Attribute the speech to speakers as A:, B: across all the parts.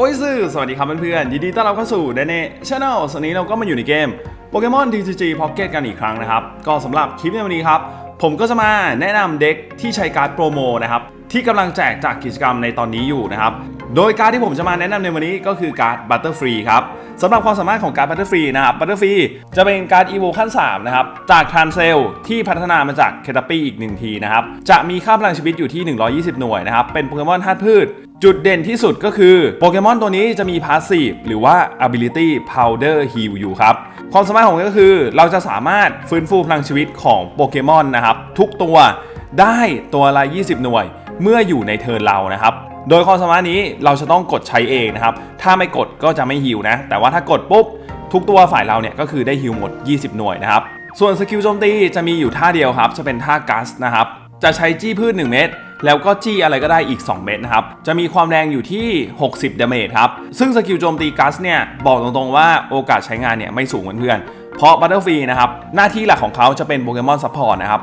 A: โอ้ยซื่อสวัสดีครับเพื่อนๆยินดีต้อนรับเข้าสู่เดเน่ช n แนลสวันนี้เราก็มาอยู่ในเกมโปเกมอน TCG Pocket กันอีกครั้งนะครับ ก็สำหรับคลิปในวันนี้ครับ ผมก็จะมาแนะนำเด็กที่ใช้การ์ดโปรโมนะครับ ที่กำลังแจกจากกิจกรรมในตอนนี้อยู่นะครับ โดยการดที่ผมจะมาแนะนำในวันนี้ก็คือการ์ดบัตเตอร์ฟรีครับสำหรับความสามารถของการ์ดบัตเตอร์ฟรีนะครับบัตเตอร์ฟรีจะเป็นการ์ดอีโวขั้น3นะครับจากทรานเซลที่พัฒนามาจากเคตาปี้อีกหนึ่งทีนะครับจะมีค่าพลังชีวิตอยู่ที่ 120 หน่วยนะครับเป็นโปเกมอนธาตุพืช จุดเด่นที่สุดก็คือโปเกมอนตัวนี้จะมีพาสซีฟหรือว่า ability powder heal อยู่ครับ ความสามารถของมันก็คือเราจะสามารถฟื้นฟูพลังชีวิตของโปเกมอนนะครับ ทุกตัวได้ตัวละ 20 หน่วย เมื่ออยู่ในเทิร์นเรานะครับ โดยความสามารถนี้เราจะต้องกดใช้เองนะครับ ถ้าไม่กดก็จะไม่ฮิวนะ แต่ว่าถ้ากดปุ๊บ ทุกตัวฝ่ายเราเนี่ยก็คือได้ฮิวหมด 20 หน่วยนะครับ ส่วนสกิลโจมตีจะมีอยู่ท่าเดียวครับ จะเป็นท่ากัสนะครับ จะใช้จี้พืช 1 เม็ด แล้วก็จี้อะไรก็ได้อีก 2 เม็ดนะครับ จะมีความแรงอยู่ที่ 60ดาเมจครับ ซึ่งสกิลโจมตีกัสเนี่ย บอกตรงๆว่าโอกาสใช้งานเนี่ยไม่สูงเพื่อนๆ เพราะบัตเตอร์ฟรีนะครับ หน้าที่หลักของเขาจะเป็นโปเกมอนซัพพอร์ตนะครับ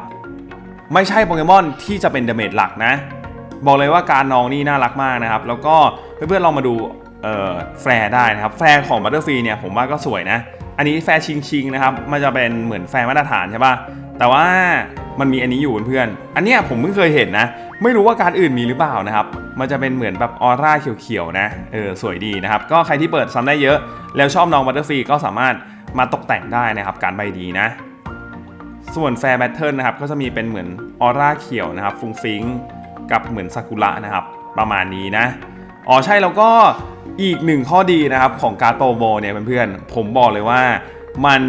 A: ไม่ใช่โปเกมอนที่จะเป็นดาเมจหลักนะ บอกเลยว่าการน้องนี่น่ารักมากนะครับ แล้วก็เพื่อนๆลองมาดูเอ่อแฟร์ได้นะครับ แฟร์ของบัตเตอร์ฟรีเนี่ยผมว่าก็สวยนะ อันนี้แฟร์ชิงชิงๆนะครับ มันจะเป็นเหมือนแฟร์มาตรฐานใช่ป่ะ แต่ว่า มันมีอันนี้อยู่เพื่อนๆอันเนี้ยผมเพิ่งเคยเห็นนะ ไม่รู้ว่าการอื่นมีหรือเปล่านะครับ มันจะเป็นเหมือนแบบออร่าเขียวๆนะเออสวยดีนะครับ ก็ใครที่เปิดซ้ำได้เยอะ แล้วชอบน้องบัตเตอร์ฟรีก็สามารถมาตกแต่งได้นะครับ การใบดีนะ ส่วนแฟร์แบทเทิลนะครับก็จะมีเป็นเหมือนออร่าเขียวนะครับ ฟุ้งฟิ้งกับเหมือนซากุระนะครับ ประมาณนี้นะอ๋อใช่แล้วก็อีกหนึ่งข้อดีนะครับของการโปรโมเนี่ยเพื่อนๆผมบอกเลยว่ามัน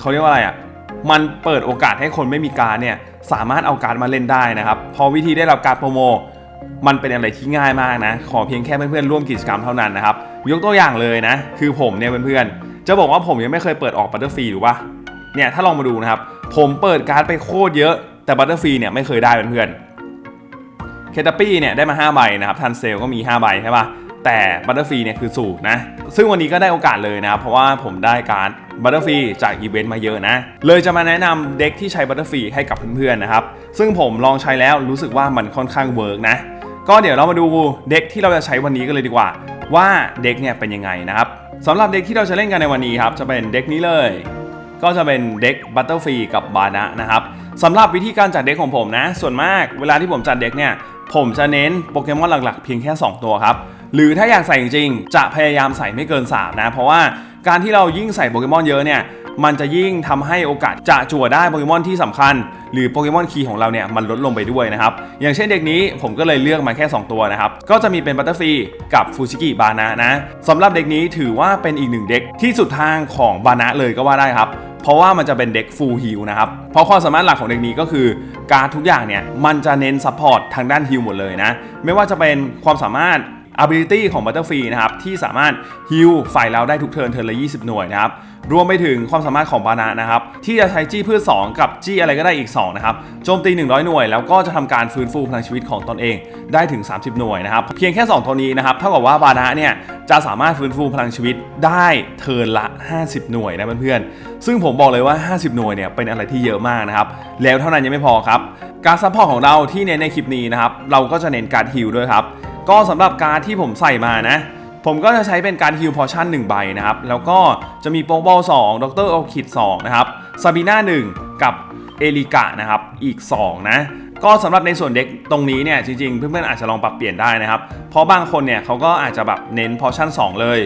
A: เขาเรียกว่าอะไรอะ มันเปิดโอกาสให้คนไม่มีการดเนี่ยสามารถเอาการดมาเล่นได้นะครับ พอวิธีได้รับการโปรโมมันเป็นอะไรที่ง่ายมากนะ ขอเพียงแค่เพื่อนๆร่วมกิจกรรมเท่านั้นนะครับ ยกตัวอย่างเลยนะ คือผมเนี่ยเพื่อนๆ จะบอกว่าผมยังไม่เคยเปิดออกบัตเตอร์ฟรีหรือว่าเนี่ยถ้าลองมาดูนะครับ ผมเปิดการ์ดไปโคตรเยอะ แต่บัตเตอร์ฟรีเนี่ยไม่เคยได้เพื่อนๆ เคตาปี้เนี่ยได้มา 5 ใบนะครับ ทันเซลก็มี 5 ใบใช่ปะแต่บัตเตอร์ฟรีเนี่ยคือสูตรนะ ซึ่งวันนี้ก็ได้โอกาสเลยนะครับ เพราะว่าผมได้การ์ด บัตเตอร์ฟรีจากอีเวนต์มาเยอะนะ เลยจะมาแนะนำเด็กที่ใช้บัตเตอร์ฟรีให้กับเพื่อนๆนะครับ ซึ่งผมลองใช้แล้วรู้สึกว่ามันค่อนข้างเวิร์กนะ ก็เดี๋ยวเรามาดูเด็กที่เราจะใช้วันนี้กันเลยดีกว่า ว่าเด็กเนี่ยเป็นยังไงนะครับสำหรับเด็กที่เราจะเล่นกันในวันนี้ครับจะเป็นเด็กนี้เลย ก็จะเป็นเด็กบัตเตอร์ฟรีกับบานะนะครับสำหรับวิธีการจัดเด็กของผมนะ ส่วนมากเวลาที่ผมจัดเด็กเนี่ยผมจะเน้นโปเกมอนหลักๆ เพียงแค่ 2 ตัวครับ หรือถ้าอยากใส่จริงๆ จะพยายามใส่ไม่เกิน 3 นะ เพราะว่า การที่เรายิ่งใส่โปเกมอนเยอะเนี่ยมันจะยิ่งทำให้โอกาสจะจั่วได้โปเกมอนที่สำคัญ หรือโปเกมอนคีย์ของเราเนี่ยมันลดลงไปด้วยนะครับ อย่างเช่นเด็กนี้ผมก็เลยเลือกมาแค่ 2 ตัวนะครับ ก็จะมีเป็นบัตเตอร์ฟรีกับฟูชิกิบานะนะสำหรับเด็กนี้ถือว่าเป็นอีกหนึ่งเด็กที่สุดทางของบานะเลยก็ว่าได้ครับเพราะว่ามันจะเป็นเด็กฟูลฮิลนะครับ เพราะความสามารถหลักของเด็กนี้ก็คือ การทุกอย่างเนี่ยมันจะเน้นซัพพอร์ตทางด้านฮิลหมดเลยนะ ไม่ว่าจะเป็นความสามารถ ability ของ Butterfree นะครับที่สามารถฮิลฝ่ายเราได้ทุกเทิร์นเทิร์นละ 20 หน่วยนะครับรวมไปถึงความสามารถของบานานะครับที่จะใช้จี้พืช2กับจี้อะไรก็ได้อีก2นะครับโจมตี 100 หน่วย แล้วก็จะทำการฟื้นฟูพลังชีวิตของตนเองได้ถึง 30 หน่วยนะครับเพียงแค่ 2 ตัวนี้นะครับเท่ากับว่าบานาเนี่ยจะสามารถฟื้นฟูพลังชีวิตได้เทิร์นละ 50 หน่วยนะเพื่อนๆซึ่งผมบอกเลยว่า 50 หน่วยเนี่ยเป็นอะไรที่เยอะมากนะครับแล้วเท่านั้นยังไม่พอครับการซัพพอร์ตของเราที่เน้นในคลิปนี้นะครับเราก็จะเน้นการฮิลด้วยครับ ก็สำหรับการที่ผมใส่มานะ ผมก็จะใช้เป็นการฮิลพอชั่น1ใบนะครับ แล้วก็จะมีโป๊กบอล2ดรโอคิด2นะครับซาบีน่า1กับเอลิกะนะครับอีก 2 นะก็สำหรับในส่วนเด็กตรงนี้เนี่ยจริงๆ เพื่อนๆอาจจะลองปรับเปลี่ยนได้นะครับ เพราะบางคนเนี่ยเขาก็อาจจะแบบเน้นพอชั่น 2 เลย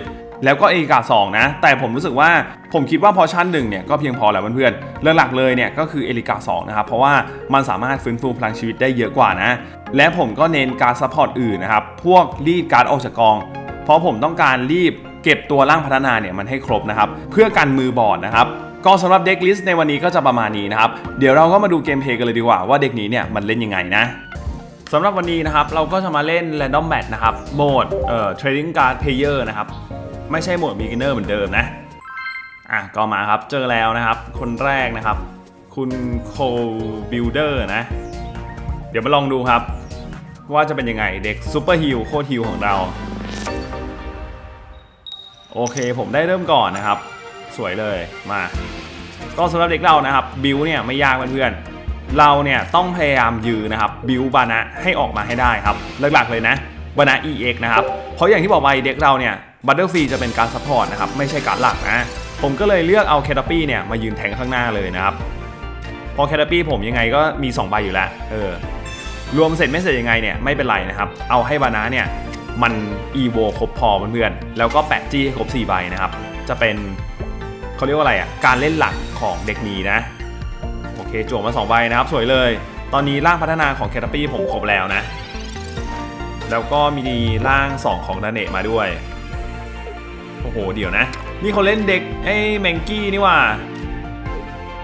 A: แล้วก็เอลิกา2นะ แต่ผมรู้สึกว่าผมคิดว่าพอชั่น1เนี่ยก็เพียงพอแล้วเพื่อนๆเรื่องหลักเลยเนี่ยก็คือเอลิกา2นะครับเพราะว่ามันสามารถฟื้นฟูพลังชีวิตได้เยอะกว่านะ และผมก็เน้นการซัพพอร์ตอื่นนะครับ พวกรีดการ์ดออกจากกอง เพราะผมต้องการรีบเก็บตัวร่างพัฒนาเนี่ยมันให้ครบนะครับ เพื่อกันมือบอดนะครับก็สำหรับเด็กลิสต์ในวันนี้ก็จะประมาณนี้นะครับ เดี๋ยวเราก็มาดูเกมเพลย์กันเลยดีกว่าว่าเด็กนี้เนี่ยมันเล่นยังไงนะสำหรับวันนี้นะครับเราก็จะมาเล่น Random Match นะครับโหมดเอ่อ Trading Card Player นะครับ ไม่ใช่หมด Beginner เหมือนเดิมนะ อะก็มาครับเจอแล้วนะครับ คนแรกนะครับ คุณโคบิลเดอร์นะ เดี๋ยวมาลองดูครับ ว่าจะเป็นยังไงเด็กซูเปอร์ฮิลโคตรฮิลของเรา โอเคผมได้เริ่มก่อนนะครับ สวยเลยมาก็สำหรับเด็กเรานะครับบิวเนี่ยไม่ยากเพื่อนๆเราเนี่ยต้องพยายามยืนนะครับบิวบานะให้ออกมาให้ได้ครับหลักๆเลยนะบานะ EX นะครับเพราะอย่างที่บอกไปเด็กเราเนี่ย บัตเตอร์ฟีจะเป็นการซัพพอร์ตนะครับไม่ใช่การหลักนะผมก็เลยเลือกเอาแคทปี้เนี่ยมายืนแทงข้างหน้าเลยนะครับพอแคทปี้ผมยังไงก็มี2ใบอยู่แล้วเออรวมเสร็จไม่เสร็จยังไงเนี่ยไม่เป็นไรนะครับ เอาให้บานาเนี่ยมันอีโวครบพอเพื่อนๆแล้วก็แปะจี้ให้ครบ4ใบนะครับ จะเป็นเขาเรียกว่าอะไรอะการเล่นหลักของเด็กนี้นะ โอเคจั่วมา2ใบนะครับ สวยเลย ตอนนี้ร่างพัฒนาของแคทปี้ผมครบแล้วนะ แล้วก็มีร่าง 2 ของดาเนะมาด้วย โอ้โห เดี๋ยวนะ นี่เขาเล่นเด็กไอ้แมงกี้นี่ว่า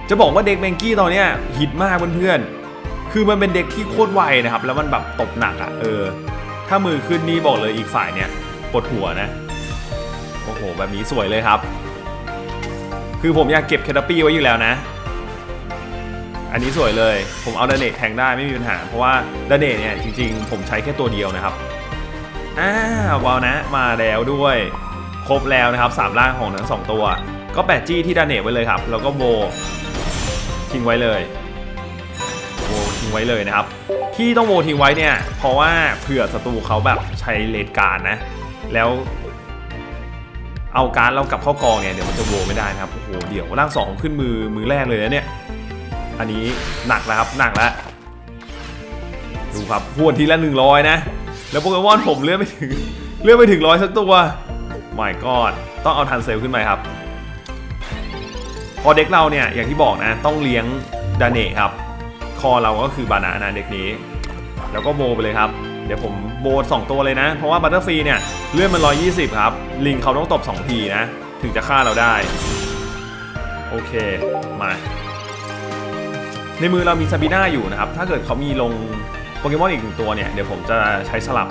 A: จะบอกว่าเด็กแมงกี้ตอนเนี้ยฮิตมากเพื่อนๆ คือมันเป็นเด็กที่โคตรไวนะครับ แล้วมันแบบตบหนักอะ่ะ เออ ถ้ามือขึ้นนี่บอกเลยอีกฝ่ายเนี่ยปวดหัวนะ โอ้โห แบบนี้สวยเลยครับ คือผมอยากเก็บแคทปี้ไว้อยู่แล้วนะ อันนี้สวยเลย ผมเอาดาเนตแทงได้ไม่มีปัญหา เพราะว่าดาเนตเนี่ยจริงๆ ผมใช้แค่ตัวเดียวนะครับอ่าวาวนะมาแล้วด้วย ครบแล้วนะครับสามร่างของทั้งสองตัว ก็แปะจี้ที่ดาเนตไว้เลยครับ แล้วก็โบทิ้งไว้เลยโบทิ้งไว้เลยนะครับ ที่ต้องโบทิ้งไว้เนี่ย เพราะว่าเผื่อศัตรูเขาแบบใช้เลดการนะ แล้วเอาการเรากลับเข้ากองเนี่ยเดี๋ยวมันจะโบไม่ได้นะครับ โอ้โห เดี๋ยวร่างสองขึ้นมือมือแรกเลยนะเนี่ย อันนี้หนักแล้วครับ หนักแล้ว ดูครับพวนทีละหนึ่งร้อยนะ แล้วโปเกมอนผมเลื่อนไปถึงเลื่อนไปถึงร้อยสักตัว ไม่ก็ต้องเอาทันเซลขึ้นไปครับ พอเด็กเราเนี่ยอย่างที่บอกนะต้องเลี้ยงดาเนะครับ คอเราก็คือบานานะเด็กนี้ แล้วก็โบไปเลยครับ เดี๋ยวผมโบสองตัวเลยนะ เพราะว่าบัตเตอร์ฟรีเนี่ยเลื่อนมัน 120 ครับ ลิงเขาต้องตบ 2 ทีนะ ถึงจะฆ่าเราได้ โอเค มา ในมือเรามีซาบีน่าอยู่นะครับ ถ้าเกิดเขามีลงโปเกมอนอีกหนึ่งตัวเนี่ย เดี๋ยวผมจะใช้สลับ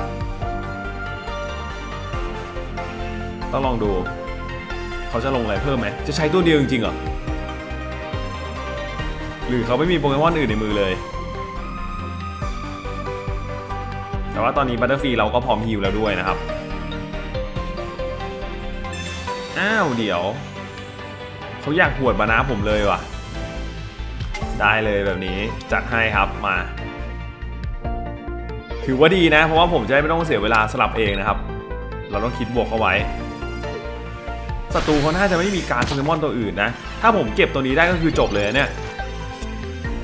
A: ต้องลองดู เขาจะลงอะไรเพิ่มไหม จะใช้ตัวเดียวจริงๆเหรอ หรือเขาไม่มีโปเกมอนอื่นในมือเลย แต่ว่าตอนนี้บัตเตอร์ฟีเราก็พร้อมฮิวแล้วด้วยนะครับ อ้าวเดี๋ยว เขาอยากหวดบานาผมเลยว่ะ ได้เลยแบบนี้จัดให้ครับมาถือว่าดีนะ เพราะว่าผมจะได้ไม่ต้องเสียเวลาสลับเองนะครับ เราต้องคิดบวกเข้าไว้ ศัตรูเขาน่าจะไม่มีการโปเกมอนตัวอื่นนะ ถ้าผมเก็บตัวนี้ได้ก็คือจบเลยเนี่ย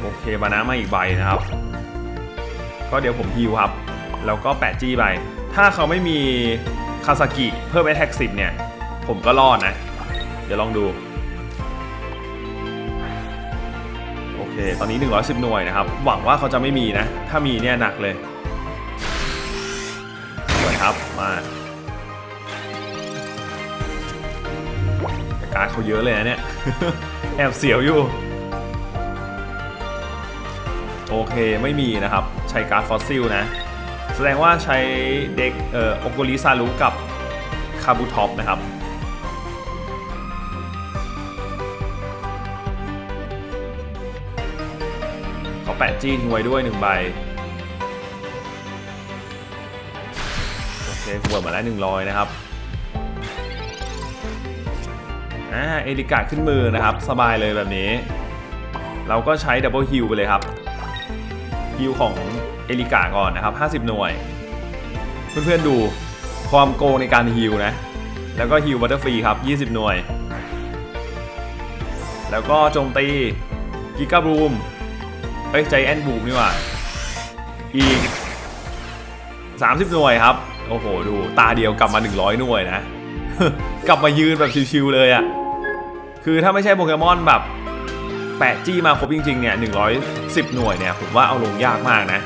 A: โอเคบานามาอีกใบนะครับ ก็เดี๋ยวผมฮิวครับ แล้วก็แปะจี้ไป ถ้าเขาไม่มีคาซากิเพิ่ม Attack 10เนี่ย ผมก็รอดนะ เดี๋ยวลองดู โอเค ตอนนี้ 110 หน่วยนะครับ หวังว่าเขาจะไม่มีนะ ถ้ามีเนี่ยหนักเลยสวยครับ มา การดเขาเยอะเลยนะเนี่ย แอบเสียวอยู่ โอเคไม่มีนะครับ ใช้การ์ดฟอสซิลนะ แสดงว่าใช้เด็กเอ่อโอโกริซารุกับคาบูท็อปนะครับเขาแปะจี้ทิ้งไว้ด้วยหนึ่งใบโอเคหัวดมาแล้หนึ่งร้อยนะครับ อ่าเอริกาขึ้นมือนะครับ สบายเลยแบบนี้ เราก็ใช้ดับเบิลฮิลไปเลยครับฮิลของเอริกาก่อนนะครับ 50 หน่วย เพื่อนๆดูความโกงในการฮิลนะ แล้วก็ฮิลบัตเตอร์ฟรีครับ 20 หน่วย แล้วก็โจมตีกิกาบูมเอ้ยใจแอนบูมนี่หว่าอีก 30 หน่วยครับ โอ้โห ดู ตาเดียวกลับมา 100 หน่วยนะ กลับมายืนแบบชิวๆเลยอะ่ะ คือถ้าไม่ใช่โปเกมอนแบบแปะจี้มาครบจริงๆเนี่ย110 หน่วยเนี่ยผมว่าเอาลงยากมากนะ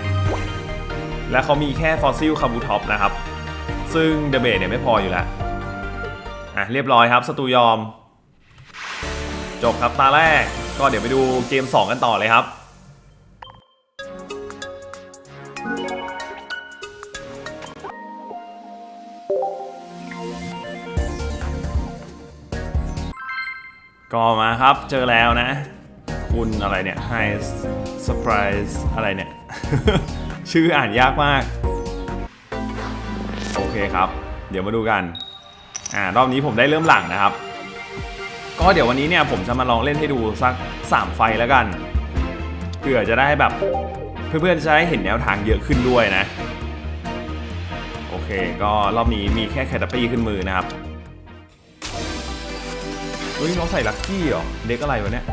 A: และเขามีแค่ฟอสซิลคาบูท็อปนะครับ ซึ่งเดเบตเนี่ยไม่พออยู่แล้ว อะเรียบร้อยครับสตูยอม จบครับตาแรกก็เดี๋ยวไปดูเกม 2 กันต่อเลยครับ ก็มาครับเจอแล้วนะ คุณอะไรเนี่ย Hi Surprise อะไรเนี่ย ชื่ออ่านยากมาก โอเคครับ เดี๋ยวมาดูกันอ่ารอบนี้ผมได้เริ่มหลังนะครับ ก็เดี๋ยววันนี้เนี่ยผมจะมาลองเล่นให้ดูสัก 3 ไฟแล้วกันเผื่อจะได้แบบเพื่อนๆจะได้เห็นแนวทางเยอะขึ้นด้วยนะ โอเคเคก็รอบนี้มีแค่แคตาปี้ขึ้นมือนะครับ เฮ้ยน้องใส่ลักกี้เหรอ เด็กอะไรวะเนี่ย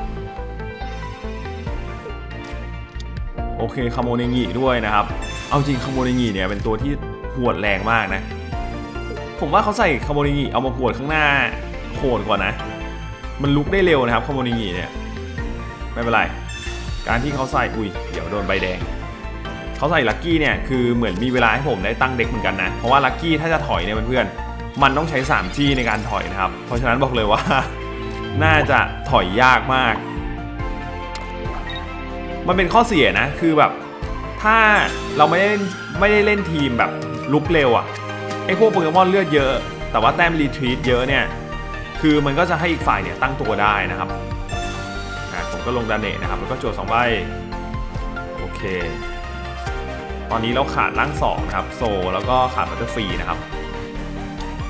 A: โอเคคาโมเนงิด้วยนะครับ เอาจริงคาโมเนงิเนี่ยเป็นตัวที่หวดแรงมากนะ ผมว่าเขาใส่คาโมเนงิเอามาหวดข้างหน้าโหดกว่านะ มันลุกได้เร็วนะครับคาโมเนงิเนี่ย ไม่เป็นไร การที่เขาใส่ อุ้ย เดี๋ยวโดนใบแดงเขาใส่ลัคกี้เนี่ยคือเหมือนมีเวลาให้ผมได้ตั้งเด็กเหมือนกันนะ เพราะว่าลัคกี้ถ้าจะถอยเนี่ยเพื่อนๆมันต้องใช้ 3G ในการถอยนะครับ เพราะฉะนั้นบอกเลยว่า น่าจะถอยยากมาก มันเป็นข้อเสียนะ คือแบบ ถ้าเราไม่ได้ไม่ได้เล่นทีมแบบลุกเร็วอะ่ะไอพวกโปเกมอนเลือดเยอะ แต่ว่าแต้มรีทรีตเยอะเนี่ย คือมันก็จะให้อีกฝ่ายเนี่ยตั้งตัวได้นะครับผมก็ลงดาเนทนะครับ แล้วก็โจทย์สองใบ โอเค ตอนนี้เราขาดร่างสองนะครับ โซ แล้วก็ขาดบัตเตอร์ฟรีนะครับ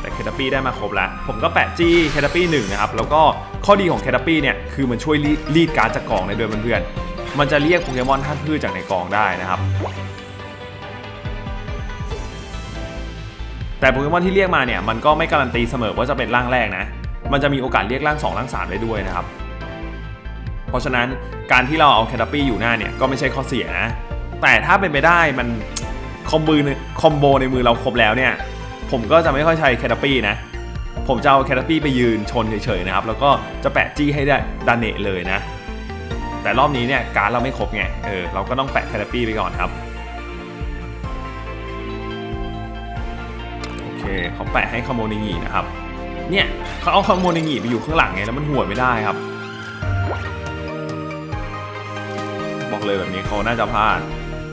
A: แต่แคทปี้ได้มาครบแล้ว ผมก็แปะจี้แคทปี้หนึ่งนะครับ แล้วก็ ข้อดีของแคทปี้เนี่ยคือมันช่วยรีดการจากกองในเดือนเพื่อนๆมันจะเรียกโปเกมอนท่าพืชจากในกองได้นะครับ แต่โปเกมอนที่เรียกมาเนี่ยมันก็ไม่การันตีเสมอว่าจะเป็นร่างแรกนะ มันจะมีโอกาสเรียกร่าง 2 ร่าง 3 ได้ด้วยนะครับ เพราะฉะนั้นการที่เราเอาแคทปี้อยู่หน้าเนี่ยก็ไม่ใช่ข้อเสียนะแต่ถ้าเป็นไปได้มันคอมบูคอมโบในมือเราครบแล้วเนี่ยผมก็จะไม่ค่อยใช้แคทปี้นะ ผมจะเอาแคทปี้ไปยืนชนเฉยๆนะครับ แล้วก็จะแปะจี้ให้ได้ดานเนตเลยนะ แต่รอบนี้เนี่ยการเราไม่ครบไง เออเราก็ต้องแปะแคทปี้ไปก่อนครับ โอเคเขาแปะให้คาโมนิงีนะครับ เนี่ยเขาเอาคาโมนิงีไปอยู่ข้างหลังไงแล้วมันหัวไม่ได้ครับ บอกเลยแบบนี้เขาน่าจะพลาด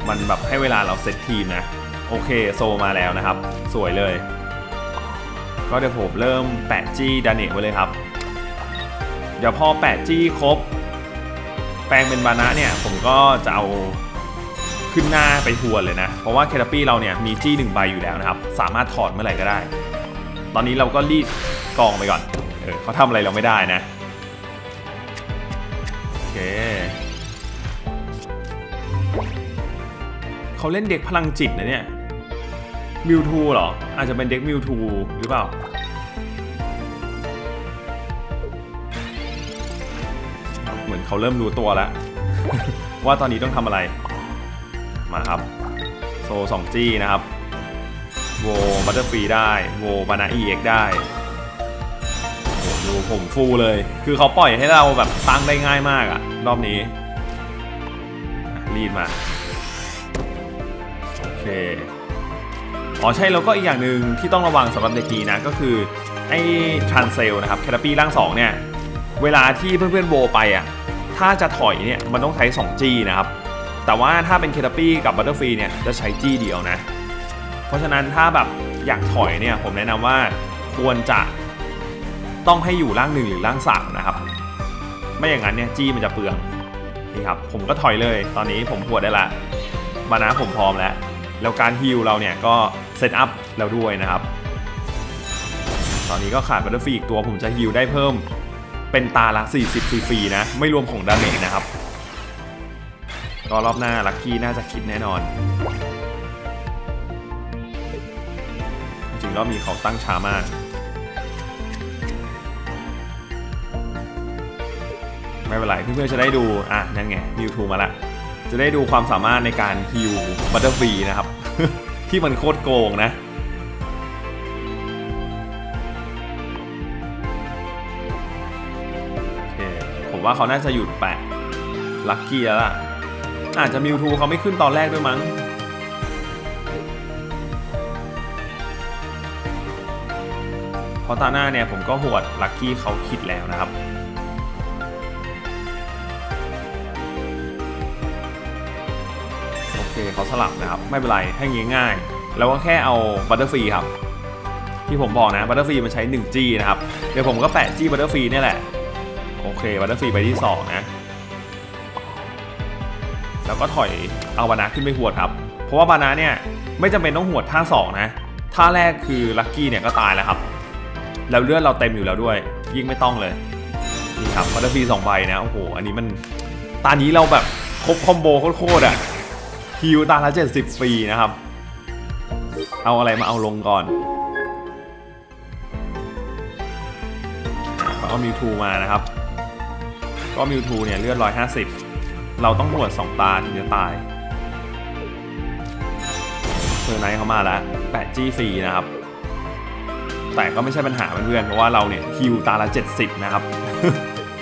A: มันแบบให้เวลาเราเซตทีมนะ โอเคโซมาแล้วนะครับ สวยเลย ก็เดี๋ยวผมเริ่มแปะจี้ดาเนตไว้เลยครับ เดี๋ยวพอแปะจี้ครบ แปลงเป็นบานะเนี่ย ผมก็จะเอาขึ้นหน้าไปทวนเลยนะ เพราะว่าแคทปี้เราเนี่ยมีจี้หนึ่งใบอยู่แล้วนะครับ สามารถถอดเมื่อไหร่ก็ได้ ตอนนี้เราก็รีดกองไปก่อน เออเขาทำอะไรเราไม่ได้นะ โอเคเขาเล่นเด็กพลังจิตนะเนี่ยมิวทูเหรอ อาจจะเป็นเด็กมิวทูหรือเปล่า มือนเขาเริ่มรู้ตัวแล้ว ว่าตอนนี้ต้องทำอะไร มาครับ โซสองจี้นะครับ โวบัตเตอร์ฟรีได้ โวบานาอีเอ็กได้โอ้โหดูผมฟูเลย คือเขาปล่อยให้เราแบบตั้งได้ง่ายมากอะรอบนี้ รีดมา โอเค อ๋อใช่แล้วก็อีกอย่างหนึ่งที่ต้องระวังสำหรับเด็กนี้นะ ก็คือไอ้ทรานเซลนะครับแคทปีร่างสองเนี่ย เวลาที่เพื่อนๆโวไปอะ ถ้าจะถอยเนี่ยมันต้องใช้ 2G นะครับ แต่ว่าถ้าเป็นเคทปี้กับบัตเตอร์ฟรีเนี่ยจะใช้ G เดียวนะ เพราะฉะนั้นถ้าแบบอยากถอยเนี่ยผมแนะนำว่าควรจะต้องให้อยู่ร่างหนึ่งหรือร่างสามนะครับ ไม่อย่างนั้นเนี่ยจี้มันจะเปลืองนี่ครับผมก็ถอยเลยตอนนี้ผมปวดได้ละมานะผมพร้อมแล้ว แล้วการฮิลเราเนี่ยก็เซตอัพแล้วด้วยนะครับ ตอนนี้ก็ขาดบัตเตอร์ฟรีอีกตัวผมจะฮิลได้เพิ่ม เป็นตาละ 40ฟรีๆนะ ไม่รวมของดาเมจนะครับ ก็รอบหน้าลัคกี้น่าจะคิดแน่นอน จริงรอบนี้เขาตั้งช้ามากไม่เป็นไรเพื่อนๆจะได้ดู อะ นั่นไงมิวทูมาละ จะได้ดูความสามารถในการฮิวบัตเตอร์ฟรีนะครับ ที่มันโคตรโกงนะ ว่าเขาน่าจะหยุดแปะลัคกี้แล้วล่ะ อาจจะมิวทูเขาไม่ขึ้นตอนแรกด้วยมั้งเพราะตาหน้าเนี่ยผมก็หวดลัคกี้เขาคิดแล้วนะครับโอเคเขาสลับนะครับ ไม่เป็นไรให้ง,ง่ายแล้วก็แค่เอาบัตเตอร์ฟรีครับ ที่ผมบอกนะบัตเตอร์ฟรีมันใช้ 1G นะครับ เดี๋ยวผมก็แปะ G บัตเตอร์ฟรีนี่แหละ เคบัตเตอร์ฟรีไปที่ 2 นะ แล้วก็ถอยเอาบานาขึ้นไปหวดครับ เพราะว่าบานาเนี่ยไม่จำเป็นต้องหวดท่า 2 นะ ท่าแรกคือลัคกี้เนี่ยก็ตายแล้วครับ แล้วเลือดเราเต็มอยู่แล้วด้วย ยิ่งไม่ต้องเลย นี่ครับบัตเตอร์ฟรีสองใบนะ โอ้โห อันนี้มันตอนนี้เราแบบครบคอมโบโคตรอะฮิวตาละ70ฟรีนะครับ เอาอะไรมาเอาลงก่อนเอามิวทูมานะครับ ก็มิวทูเนี่ยเลือด 150 เราต้องหวด 2 ตาถึงจะตายเซอร์ไนท์เขามาแล้วแปะจี้ฟรีนะครับ แต่ก็ไม่ใช่ปัญหาเพื่อนๆเพราะว่าเราเนี่ยฮิวตาละ 70 นะครับ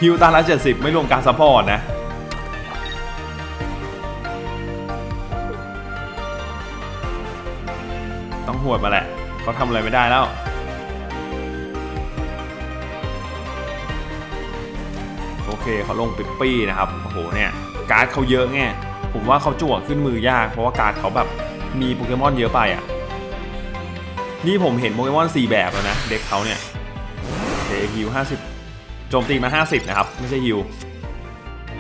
A: ฮิวตาละ 70 ไม่รวมการซัพพอร์ตนะต้องหวดมาแหละเขาทำอะไรไม่ได้แล้ว เคเขาลงปิปปี้นะครับโอ้โหเนี่ยการ์ดเขาเยอะไงผมว่าเขาจั่วขึ้นมือยาก เพราะว่าการ์ดเขาแบบมีโปเกมอนเยอะไปอะนี่ผมเห็นโปเกมอน4 แบบแล้วนะ เด็กเขาเนี่ยเคฮิว50โจมตีมา 50 นะครับ ไม่ใช่ฮิว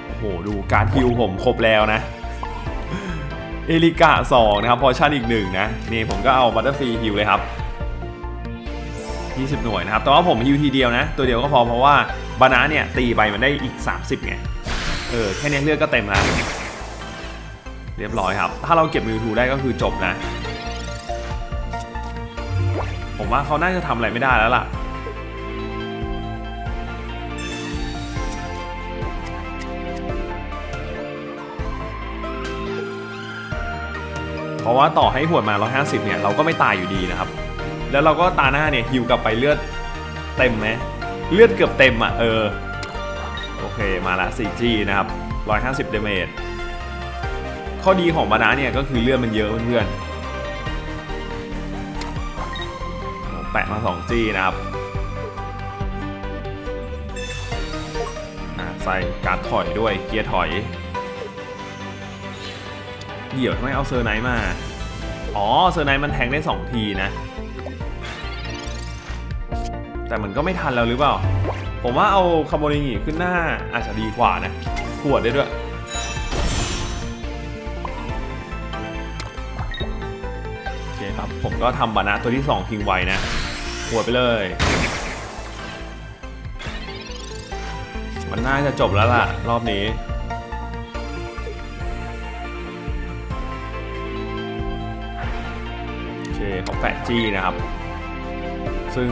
A: โอ้โห ดูการฮิวผมครบแล้วนะ เอลิกา2นะครับ พอชั่นอีกหนึ่งนะ นี่ผมก็เอาบัตเตอร์ฟรีฮิวเลยครับ 20 หน่วยนะครับ แต่ว่าผมฮิวทีเดียวนะ ตัวเดียวก็พอเพราะว่า บานาเนี่ยตีไปมันได้อีก 30ไง เออแค่นี้เลือดก็เต็มแล้วเรียบร้อยครับ ถ้าเราเก็บมิวทูได้ก็คือจบนะ ผมว่าเขาน่าจะทำอะไรไม่ได้แล้วล่ะเพราะว่าต่อให้หวดมา 150 เนี่ย เราก็ไม่ตายอยู่ดีนะครับ แล้วเราก็ตาหน้าเนี่ยฮิวกลับไปเลือดเต็มไหม เลือดเกือบเต็มอะ เออ โอเคมาละ 4G นะครับ 150 เดเมจข้อดีของบานาเนี่ยก็คือเลือดมันเยอะเพื่อนๆแปะมา 2G นะครับใส่การถอยด้วยเกียร์ถอย เดี๋ยวทำไมเอาเซอร์ไนท์มา อ๋อ เซอร์ไนท์มันแทงได้ 2 ทีนะ แต่มันก็ไม่ทันแล้วหรือเปล่า ผมว่าเอาคาโมริงิขึ้นหน้าอาจจะดีกว่านะขวดได้ด้วยโอเคครับ ผมก็ทำบานะตัวที่ 2 ทิ้งไว้นะขวดไปเลย มันน่าจะจบแล้วล่ะ รอบนี้โอเคเขาแปะจี้นะครับ ซึ่ง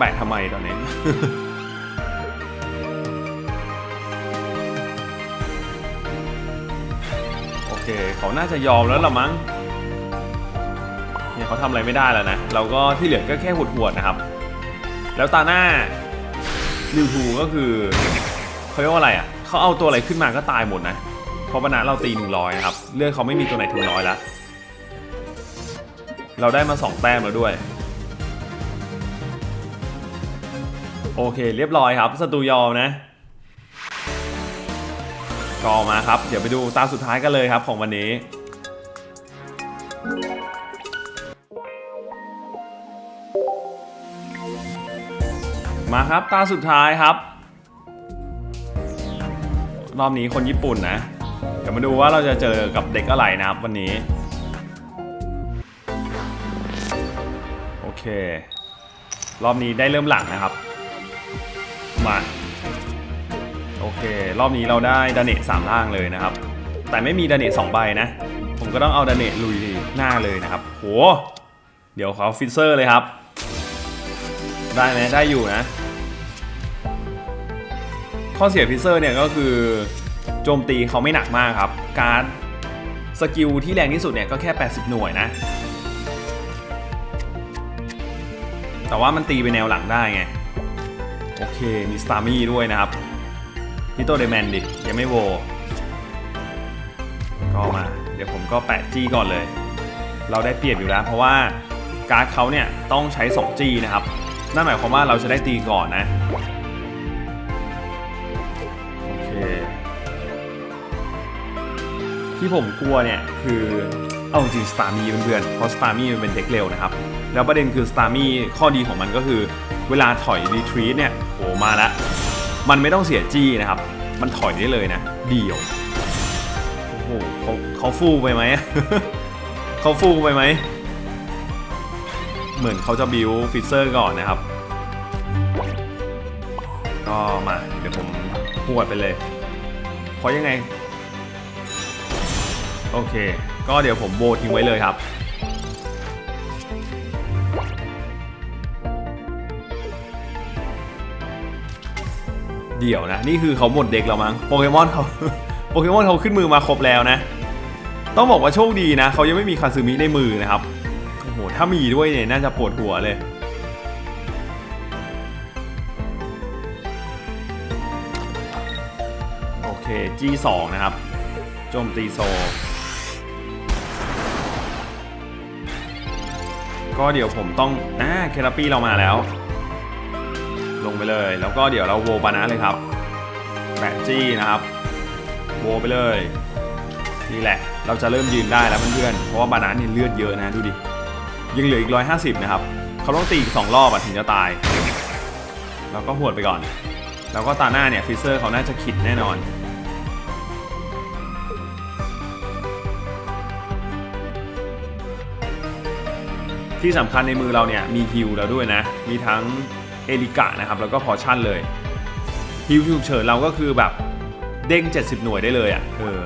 A: แปะทำไมตอนนี้ โอเค เขาน่าจะยอมแล้วละมั้ง เนี่ยเขาทำอะไรไม่ได้แล้วนะ เราก็ที่เหลือก็แค่หวดๆนะครับ แล้วตาหน้าลิวทูก็คือเขาเรียกว่าอะไรอะเขาเอาตัวอะไรขึ้นมาก็ตายหมดนะเพราะบรรณะเราตีหนึ่งร้อยนะครับ เลือดเขาไม่มีตัวไหนถึงร้อยแล้ว เราได้มา2แต้มแล้วด้วย โอเค เรียบร้อยครับสตูยอนะก็มาครับ เดี๋ยวไปดูตาสุดท้ายกันเลยครับของวันนี้มาครับตาสุดท้ายครับ รอบนี้คนญี่ปุ่นนะ เดี๋ยวมาดูว่าเราจะเจอกับเด็กอะไรนะครับวันนี้ โอเค รอบนี้ได้เริ่มหลังนะครับ มาโอเค รอบนี้เราได้ดาเนตสามล่างเลยนะครับ แต่ไม่มีดาเนตสองใบนะ ผมก็ต้องเอาดาเนตลุยหน้าเลยนะครับโหเดี๋ยวเขาฟิเซอร์เลยครับ ได้ไหมได้อยู่นะ ข้อเสียฟิเซอร์เนี่ยก็คือโจมตีเขาไม่หนักมากครับ การสกิลที่แรงที่สุดเนี่ยก็แค่ 80 หน่วยนะ แต่ว่ามันตีไปแนวหลังได้ไง โอเค มีสตาร์มี่ด้วยนะครับฮิโตเดแมนดิ ยังไม่โว ก็มา เดี๋ยวผมก็แปะจี้ก่อนเลย เราได้เปรียบอยู่แล้ว เพราะว่าการ์ดเขาเนี่ยต้องใช้2จี้นะครับ นั่นหมายความว่าเราจะได้ตีก่อนนะ โอเค ที่ผมกลัวเนี่ยคือเอาจริงสตาร์มี่เพื่อนๆเพราะสตาร์มี่มันเป็นเด็กเร็วนะครับ แล้วประเด็นคือสตาร์มี่ข้อดีของมันก็คือ เวลาถอยรีทรีตเนี่ย มาแล้ว มันไม่ต้องเสียจี้นะครับ มันถอยได้เลยนะ เดี่ยว โอ้โหเขาเขาฟูไปไหม เขาฟูไปไหม เหมือนเขาจะบิวฟิเซอร์ก่อนนะครับ ก็มา เดี๋ยวผมพวดไปเลย เพราะยังไง โอเค ก็เดี๋ยวผมโบทิ้งไว้เลยครับ เดี๋ยวนะ นี่คือเขาหมดเด็กแล้วมั้งโปเกมอนเขาโปเกมอนเขาขึ้นมือมาครบแล้วนะ ต้องบอกว่าโชคดีนะ เขายังไม่มีคาซึมิในมือนะครับ โอ้โห ถ้ามีด้วยเนี่ย น่าจะปวดหัวเลย โอเค G2 นะครับ โจมตีโซ ก็เดี๋ยวผมต้องอ่าเคราปี้เรามาแล้ว ลงไปเลย แล้วก็เดี๋ยวเราโวบานะเลยครับแปะจี้นะครับโวไปเลยนี่แหละ เราจะเริ่มยืนได้แล้วเพื่อนๆเพราะว่าบานานี่เลือดเยอะนะดูดิยังเหลืออีก150นะครับเขาต้องตีอีก2รอบอะถึงจะตายเราก็หวดไปก่อน แล้วก็ตาหน้าเนี่ยฟิเซอร์เขาน่าจะขิดแน่นอนที่สำคัญในมือเราเนี่ยมีฮิลแล้วด้วยนะ มีทั้ง เอลิกะนะครับแล้วก็พอชั่นเลยฮิลฉุกเฉินเราก็คือแบบเด้ง 70 หน่วยได้เลยอะ่ะเออ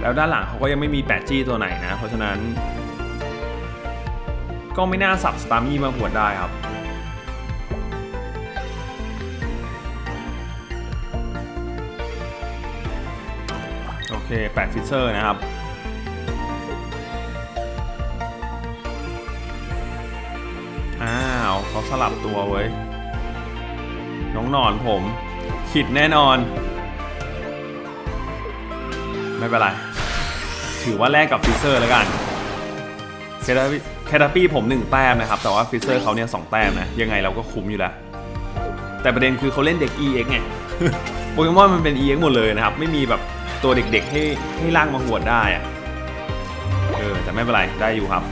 A: แล้วด้านหลังเขาก็ยังไม่มีแปดจี้ตัวไหนนะ เพราะฉะนั้น ก็ไม่น่าสับสตาร์มี่มาหวดได้ครับโอเค8ฟิเซอร์นะครับ เขาสลับตัวเว้ย น้องหนอนผมขิดแน่นอน ไม่เป็นไร ถือว่าแลกกับฟิเซอร์แล้วกันแคทาปี้แคทาปี้ผมหนึ่งแต้มนะครับ แต่ว่าฟิเซอร์เขาเนี่ยสองแต้มนะ ยังไงเราก็คุ้มอยู่แล้ว แต่ประเด็นคือเขาเล่นเด็ก EX ไงโปเกมอนมันเป็น EX หมดเลยนะครับ ไม่มีแบบตัวเด็กๆให้ให้ล่างมาหวดได้อะเออแต่ไม่เป็นไรได้อยู่ครับ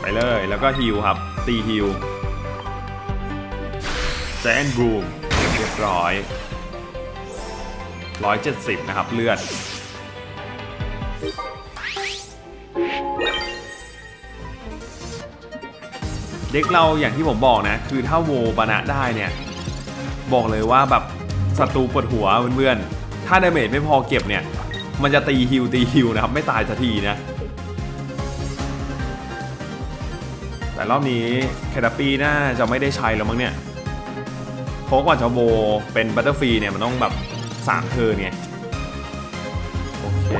A: ไปเลยแล้วก็ฮิลครับ ตีฮิล แจนบูมเรียบร้อย 170 นะครับ เลือด เด็กเราอย่างที่ผมบอกนะ คือถ้าโวบานะได้เนี่ย บอกเลยว่าแบบศัตรูปวดหัวเพื่อนๆ ถ้าดาเมจไม่พอเก็บเนี่ย มันจะตีฮิลตีฮิลนะครับ ไม่ตายสักทีนะแต่รอบนี้แคทปีน่าจะไม่ได้ใช้แล้วมั้งเนี่ย เพราะกว่าจะโวเป็นบัตเตอร์ฟรีเนี่ยมันต้องแบบ3เทิร์นไงโอเค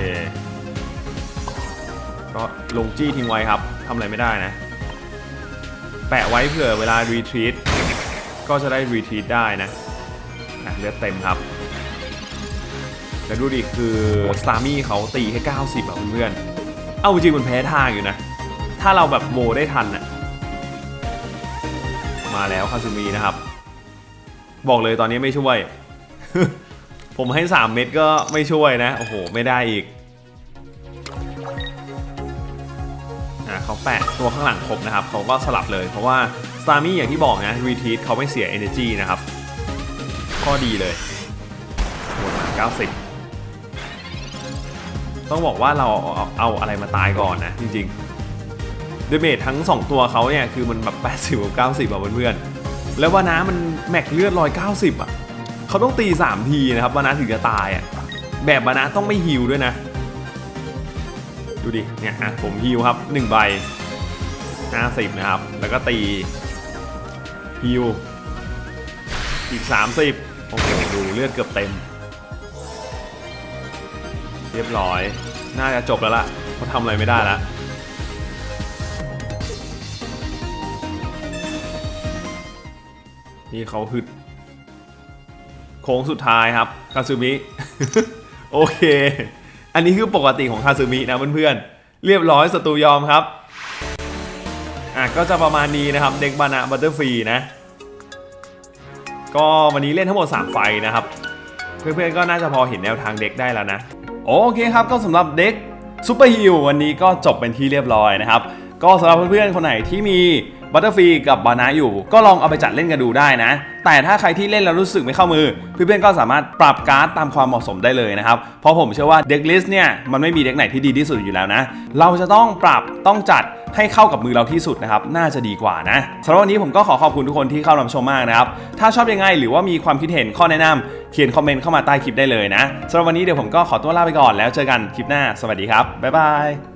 A: ก็ลงจี้ทิ้งไว้ครับทำอะไรไม่ได้นะ แปะไว้เผื่อเวลารีทรีตก็จะได้รีทรีตได้นะอะเลือดเต็มครับแล้วดูดิคือสตาร์มี่เขาตีแค่ 90อะเพื่อนๆ เอาจริงมันแพ้ทางอยู่นะ ถ้าเราแบบโวได้ทันอะมาแล้วคาซูมินะครับ บอกเลยตอนนี้ไม่ช่วย ผมให้ 3 เม็ดก็ไม่ช่วยนะ โอ้โห ไม่ได้อีก อะเขาแปะตัวข้างหลังครบนะครับ เขาก็สลับเลย เพราะว่าสตาร์มี่อย่างที่บอกนะรีทีทเขาไม่เสีย Energy นะครับ ข้อดีเลยหมดมา90ต้องบอกว่าเราเอาเอาอะไรมาตายก่อนนะ จริงๆเดเมจทั้ง 2 ตัวเขาเนี่ย คือมันแบบ 80 กับ 90อะเพื่อนๆ แล้ววานะมันแม็กเลือด190อะเขาต้องตี3ทีนะครับวานะถึงจะตายอะแบบวานะต้องไม่ฮิลด้วยนะ ดูดิเนี่ยอะผมฮิลครับ1ใบ50นะครับ แล้วก็ตีฮิลอีก30โอ้โหดูเลือดเกือบเต็ม เรียบร้อย น่าจะจบแล้วล่ะเขาทำอะไรไม่ได้แล้ว นี่เขาฮึดโค้งสุดท้ายครับคาซึมิ โอเค อันนี้คือปกติของคาซึมินะเพื่อนๆ เรียบร้อยศัตรูยอมครับ อะก็จะประมาณนี้นะครับ เด็กบานะบัตเตอร์ฟรีนะ ก็วันนี้เล่นทั้งหมด 3 ไฟนะครับ เพื่อนๆ ก็น่าจะพอเห็นแนวทางเด็กได้แล้วนะ โอเคครับก็สำหรับเด็กซูเปอร์ฮิลวันนี้ก็จบเป็นที่เรียบร้อยนะครับ ก็สำหรับเพื่อนๆคนไหนที่มีบัตเตอร์ฟรีกับบานาอยู่ ก็ลองเอาไปจัดเล่นกันดูได้นะ แต่ถ้าใครที่เล่นแล้วรู้สึกไม่เข้ามือ เพื่อนๆก็สามารถปรับการ์ดตามความเหมาะสมได้เลยนะครับ เพราะผมเชื่อว่าเด็กลิสต์เนี่ยมันไม่มีเด็กไหนที่ดีที่สุดอยู่แล้วนะ เราจะต้องปรับต้องจัดให้เข้ากับมือเราที่สุดนะครับ น่าจะดีกว่านะสำหรับวันนี้ผมก็ขอขอบคุณทุกคนที่เข้ารับชมมากนะครับ ถ้าชอบยังไงหรือว่ามีความคิดเห็นข้อแนะนำเขียนคอมเมนต์เข้ามาใต้คลิปได้เลยนะสำหรับวันนี้เดี๋ยวผมก็ขอตัวลาไปก่อนแล้วเจอกันคลิปหน้า สวัสดีครับบ๊ายบาย